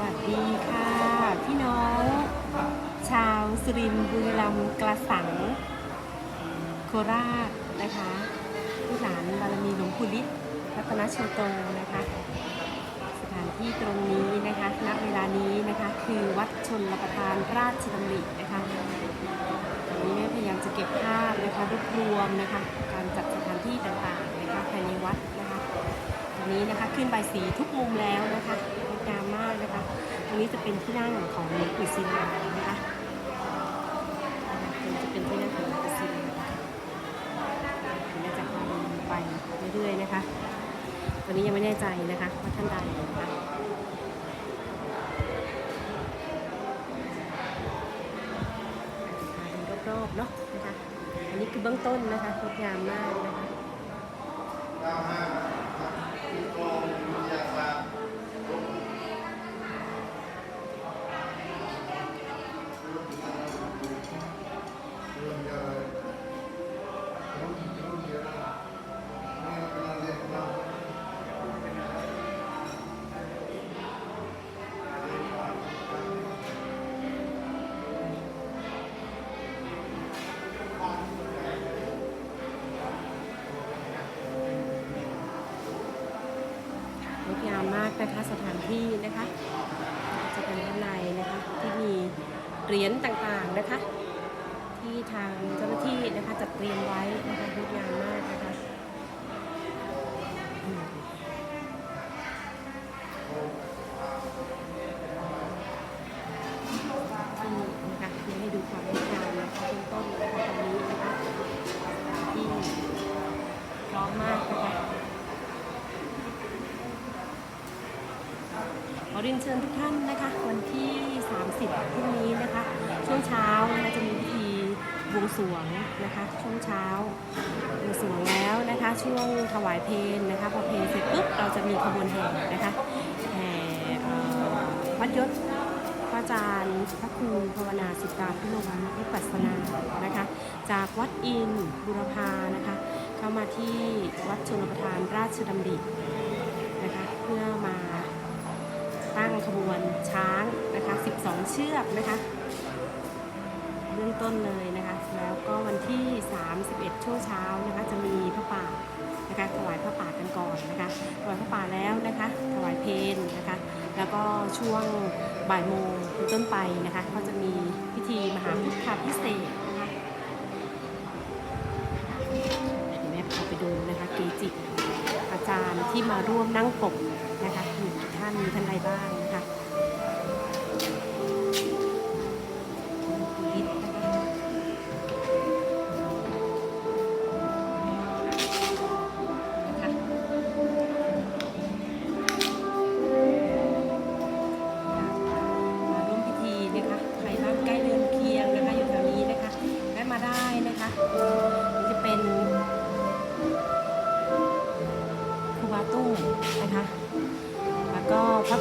วัสดีค่ะ พี่น้อง ชาวสุรินทร์บุรีรัมย์กระสัง โคราชนะคะผู้หลานบารมีหลวงปู่ลิศรัตนโชโตนะคะ สถานที่ตรงนี้นะคะณเวลานี้นะคะคือวัดชนรประทานราชดำรินะคะตอนนี้แม่พยายามจะเก็บภาพนะคะรวบรวมนะคะการจัดสถานที่ต่างๆนะคะภายในวัด นี้นะคะ ขึ้นใบสีทุกมุมแล้วนะคะงดงามมากนะคะ ตรงนี้จะเป็นที่นั่งของหลวงปู่ศิลานะคะจะเป็นที่นั่งของหลวงปู่ศิลาเดี๋ยวเราจะพาดูไปเรื่อยๆนะคะ ตอนนี้ยังไม่แน่ใจนะคะว่าท่านใดนะคะรอบๆเนาะนะคะ อันนี้คือเบื้องต้นนะคะงดงามมากนะคะ งด งามมากนะคะสถานที่นะคะจะเป็นด้านในนะคะที่มีเหรียญต่างๆนะคะ ที่ทางเจ้าหน้าที่นะคะจัดเตรียมไว้นะคะงดงามมากนะคะนี่นะคะนี่ให้ดูความงดงามนะคะต้นนะคะตรงนี้นะคะที่พร้อมมากนะคะ ขอเรียนเชิญทุกท่านนะคะวันที่ 30พรุ่งนี้นะคะ ช่วงเช้านะคะจะมีพิธีบวงสรวงนะคะ ช่วงเช้าบวงสรวงแล้วนะคะ ช่วงถวายเพลงนะคะพอเพลงเสร็จปุ๊บเราจะมีขบวนแห่นะคะแห่เอ่อวัดยศพระอาจารย์พระครูภาวนาสิตาพิโลมวิปัสสนานะคะ จากวัดอินบุรพานะคะ เข้ามาที่วัดชนประทานราชดำรินะคะเพื่อมา ตั้งขบวนช้างนะคะ 12 เชือกนะคะเบื้องต้นเลยนะคะ แล้วก็วันที่ 31 ช่วงเช้านะคะ จะมีพระป่านะคะถวายพระป่ากันก่อนนะคะถวายพระป่าแล้วนะคะ ถวายเพนนะคะ แล้วก็ช่วงบ่ายโมงเป็นต้นไปนะคะ ก็จะมีพิธีมหาพุทธาพิเศษนะคะเดี๋ยวแม่พาไปดูนะคะเกจิอาจารย์ที่มาร่วมนั่งปกนะคะ ท่านมีท่านใดบ้างนะคะมาร่วมพิธีนะคะใครบ้านใกล้เรือนเคียงนะคะอยู่แถวนี้นะคะแวะมาได้นะคะ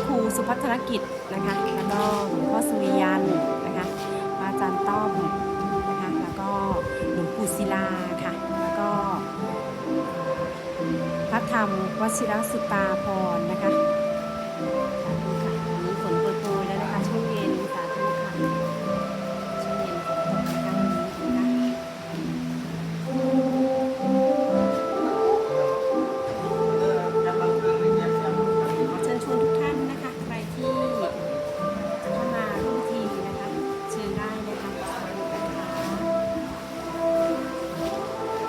ครูสุพัฒนกิจนะคะแล้วก็หลวงพ่อสุริยันนะคะพระอาจารย์ต้อมนะคะแล้วก็หลวงปู่ศิลาค่ะแล้วก็พระธรรมวชิรสุตาพรนะคะ